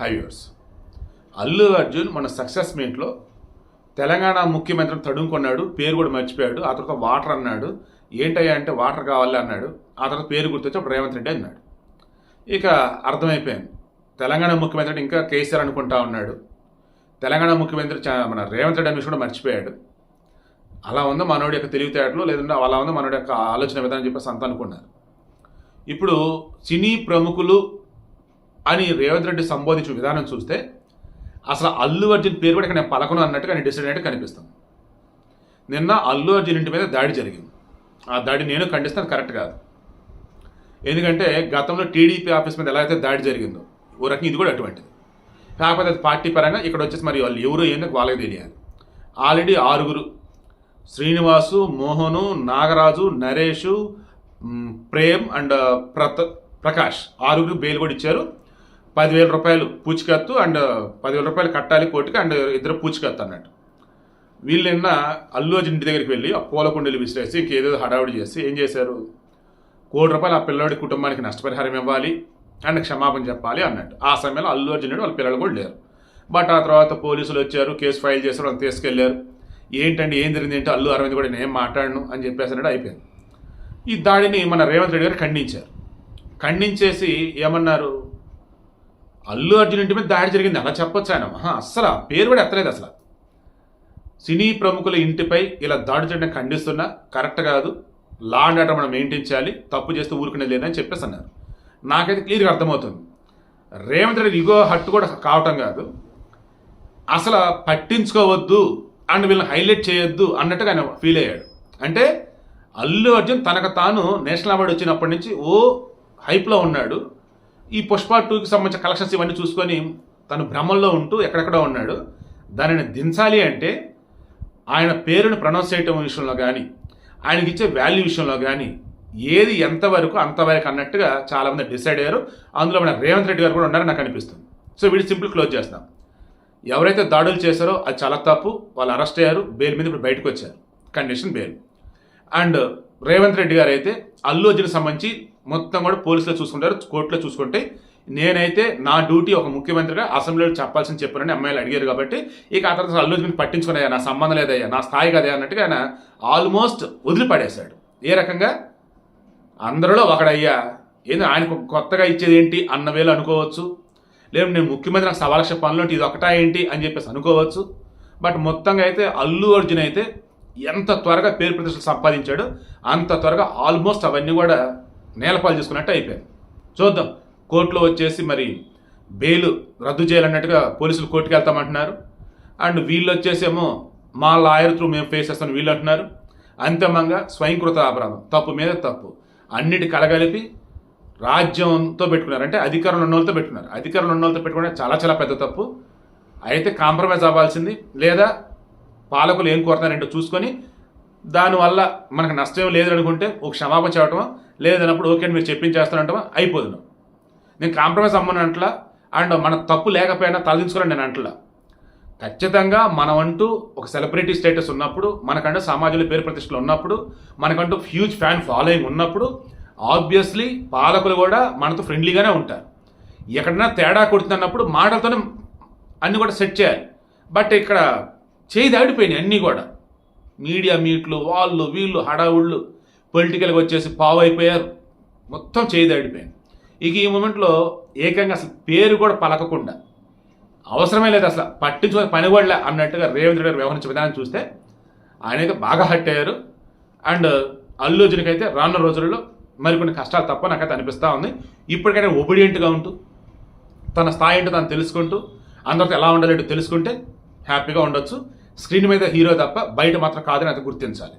హైవేర్స్ అల్లు అర్జున్ మన సక్సెస్ మీట్లో తెలంగాణ ముఖ్యమంత్రిని తడుముకున్నాడు పేరు కూడా మర్చిపోయాడు ఆ తర్వాత వాటర్ అన్నాడు ఏంటయ్యా అంటే వాటర్ కావాలి అన్నాడు ఆ తర్వాత పేరు గుర్తొచ్చి అప్పుడు రేవంత్ రెడ్డి అన్నాడు. ఇక అర్థమైపోయింది. తెలంగాణ ముఖ్యమంత్రి ఇంకా కేసీఆర్ అనుకుంటా ఉన్నాడు. తెలంగాణ ముఖ్యమంత్రి చా- మన రేవంత్ రెడ్డి అని కూడా మర్చిపోయాడు. అలా ఉందో మనోడి యొక్క తెలివితేటలు లేదంటే అలా ఉందో మనోడి యొక్క ఆలోచన విధానం చెప్పేసి అంత అనుకున్నారు. ఇప్పుడు సినీ ప్రముఖులు అని రేవంత్ రెడ్డి సంబోధించిన విధానం చూస్తే అసలు అల్లు అర్జున్ పేరు కూడా ఇక్కడ నేను పలకను అన్నట్టుగా నేను డిసైడ్ అయినట్టు కనిపిస్తుంది. నిన్న అల్లు అర్జున్ ఇంటి మీద దాడి జరిగింది. ఆ దాడి నేను ఖండిస్తాను కరెక్ట్ కాదు. ఎందుకంటే గతంలో టీడీపీ ఆఫీస్ మీద ఎలా అయితే దాడి జరిగిందో ఓ రకంగా ఇది కూడా అటువంటిది. కాకపోతే అది పార్టీ పరంగా ఇక్కడ వచ్చేసి మరి వాళ్ళు ఎవరు ఏందో వాళ్ళకి తెలియాలి. ఆల్రెడీ ఆరుగురు శ్రీనివాసు మోహను నాగరాజు నరేషు ప్రేమ్ అండ్ ప్రత ప్రకాష్ ఆరుగురు బెయిల్ కూడా ఇచ్చారు. పదివేల రూపాయలు పూచికత్తు అండ్ పదివేల రూపాయలు కట్టాలి కోర్టుకి అండ్ ఇద్దరు పూచికత్తు అన్నట్టు. వీళ్ళు నిన్న అల్లు అర్జున్ ఇంటి దగ్గరికి వెళ్ళి ఆ పూల కుండీలు విసిరేసి ఇంకేదేదో హడావుడి చేసి ఏం చేశారు? కోటి రూపాయలు ఆ పిల్లోడి కుటుంబానికి నష్టపరిహారం ఇవ్వాలి అండ్ క్షమాపణ చెప్పాలి అన్నట్టు. ఆ సమయంలో అల్లు అర్జునుడు వాళ్ళ పిల్లలు కూడా లేరు. బట్ ఆ తర్వాత పోలీసులు వచ్చారు కేసు ఫైల్ చేశారు వాళ్ళని తీసుకెళ్ళారు. ఏంటండి ఏం జరిగింది ఏంటో? అల్లు అరవింద్ కూడా నేను మాట్లాడను అని చెప్పేసి అన్నట్టు అయిపోయింది. ఈ దాడిని మన రేవంత్ రెడ్డి గారు ఖండించారు. ఖండించేసి ఏమన్నారు? అల్లు అర్జున్ ఇంటి మీద దాడి జరిగింది. అలా చెప్పొచ్చు ఆయన. అస్సలు పేరు కూడా ఎత్తలేదు అసలు. సినీ ప్రముఖుల ఇంటిపై ఇలా దాడి చేయడం ఖండిస్తున్నా కరెక్ట్ కాదు. లా అండ్ ఆర్డర్ మనం మెయింటైన్ చేయాలి. తప్పు చేస్తే ఊరుకునే లేదని చెప్పేసి అన్నారు. నాకైతే క్లియర్గా అర్థమవుతుంది. రేవంత్ రెడ్డి ఇగో హట్టు కూడా కావటం కాదు. అసలు పట్టించుకోవద్దు అండ్ వీళ్ళని హైలైట్ చేయొద్దు అన్నట్టుగా ఆయన ఫీల్ అయ్యాడు. అంటే అల్లు అర్జున్ తనకు తాను నేషనల్ అవార్డు వచ్చినప్పటి నుంచి ఓ హైప్లో ఉన్నాడు. ఈ పుష్ప టూకి సంబంధించిన కలెక్షన్స్ ఇవన్నీ చూసుకొని తను భ్రమంలో ఉంటూ ఎక్కడెక్కడో ఉన్నాడు. దానిని దించాలి అంటే ఆయన పేరును ప్రొనౌన్స్ చేయటం విషయంలో కానీ ఆయనకి ఇచ్చే వాల్యూ విషయంలో కానీ ఏది ఎంతవరకు అంతవరకు అన్నట్టుగా చాలామంది డిసైడ్ అయ్యారు. అందులో మన రేవంత్ రెడ్డి గారు కూడా ఉన్నారని నాకు అనిపిస్తుంది. సో వీడి సింపుల్ క్లోజ్ చేస్తాం. ఎవరైతే దాడులు చేశారో అది చాలా తప్పు వాళ్ళు అరెస్ట్ అయ్యారు బెయిల్ మీద ఇప్పుడు బయటకు వచ్చారు. Condition bail. And Revanth Reddy garu అయితే అల్లు అర్జున్ సంబంధించి మొత్తం కూడా పోలీసులు చూసుకుంటారు కోర్టులో చూసుకుంటే నేనైతే నా డ్యూటీ ఒక ముఖ్యమంత్రిగా అసెంబ్లీలో చెప్పాల్సింది చెప్పానని అమ్మాయిలు అడిగారు కాబట్టి ఇక ఆ తర్వాత అల్లు అర్జున్ పట్టించుకున్నాయా నా సంబంధం లేదయ్యా నా స్థాయి కదే అన్నట్టుగా ఆయన ఆల్మోస్ట్ వదిలిపడేశాడు. ఏ రకంగా? అందరిలో ఒకడయ్యా ఏంది ఆయనకు కొత్తగా ఇచ్చేది ఏంటి అన్న వేలు అనుకోవచ్చు లేదు నేను ముఖ్యమంత్రి నాకు సవాలక్ష పనులు ఇది ఒకటా ఏంటి అని చెప్పేసి అనుకోవచ్చు. బట్ మొత్తంగా అయితే అల్లు అర్జున్ అయితే ఎంత త్వరగా పేరు ప్రతిష్టలు సంపాదించాడు అంత త్వరగా ఆల్మోస్ట్ అవన్నీ కూడా నేలపాలు చేసుకున్నట్టు అయిపోయాయి. చూద్దాం. కోర్టులో వచ్చేసి మరి బెయిల్ రద్దు చేయాలన్నట్టుగా పోలీసులు కోర్టుకు వెళ్తామంటున్నారు. అండ్ వీళ్ళు వచ్చేసేమో మా లాయర్ త్రూ మేము ఫేస్ చేస్తాం వీళ్ళు అంటున్నారు. అంతిమంగా స్వయంకృత అపరాధం. తప్పు మీద తప్పు. అన్నిటి కలగలిపి రాజ్యంతో పెట్టుకున్నారు. అంటే అధికారంలో ఉన్న వాళ్ళతో పెట్టుకున్నారు. అధికారంలో ఉన్న వాళ్ళతో పెట్టుకునే చాలా చాలా పెద్ద తప్పు. అయితే కాంప్రమైజ్ అవ్వాల్సింది లేదా పాలకులు ఏం కోరుతున్నారంటో చూసుకొని దానివల్ల మనకు నష్టం లేదు అనుకుంటే ఒక క్షమాపణ చెప్పటమా? లేదన్నప్పుడు ఓకే మీరు చెప్పించేస్తానంటమా? అయిపోదును. నేను కాంప్రమైజ్ అమ్మను అంటలా? అండ్ మన తప్పు లేకపోయినా తలదించుకోవాలని నేను అంటలా? ఖచ్చితంగా మనమంటూ ఒక సెలబ్రిటీ స్టేటస్ ఉన్నప్పుడు మనకంటూ సమాజంలో పేరు ప్రతిష్టలు ఉన్నప్పుడు మనకంటూ హ్యూజ్ ఫ్యాన్ ఫాలోయింగ్ ఉన్నప్పుడు ఆబ్వియస్లీ పాలకులు కూడా మనతో ఫ్రెండ్లీగానే ఉంటారు. ఎక్కడైనా తేడా కొడుతున్నప్పుడు మాటలతోనే అన్నీ కూడా సెట్ చేయాలి. బట్ ఇక్కడ చేయి దాడిపోయినాయి అన్నీ కూడా. మీడియా మీట్లు వాళ్ళు వీళ్ళు హడావుళ్ళు పొలిటికల్గా వచ్చేసి పావు అయిపోయారు మొత్తం చేయి దాడిపోయింది ఇక ఈ మూమెంట్లో ఏకంగా అసలు పేరు కూడా పలకకుండా అవసరమే లేదు అసలు పట్టించుకునే పని కూడా అన్నట్టుగా రేవంత్ రెడ్డి గారు వ్యవహరించే విధానం చూస్తే ఆయన అయితే బాగా హట్ అయ్యారు. అండ్ అల్లు అర్జున్కి అయితే రానున్న రోజుల్లో మరికొన్ని కష్టాలు తప్ప నాకైతే అనిపిస్తూ ఉంది. ఇప్పటికైనా ఒబిడియంట్గా ఉంటూ తన స్థాయి ఏంటో తను తెలుసుకుంటూ అందరితో ఎలా ఉండాలంటే తెలుసుకుంటే హ్యాపీగా ఉండొచ్చు. స్క్రీన్ మీద హీరో తప్ప బయట మాత్రం కాదని అది గుర్తించాలి.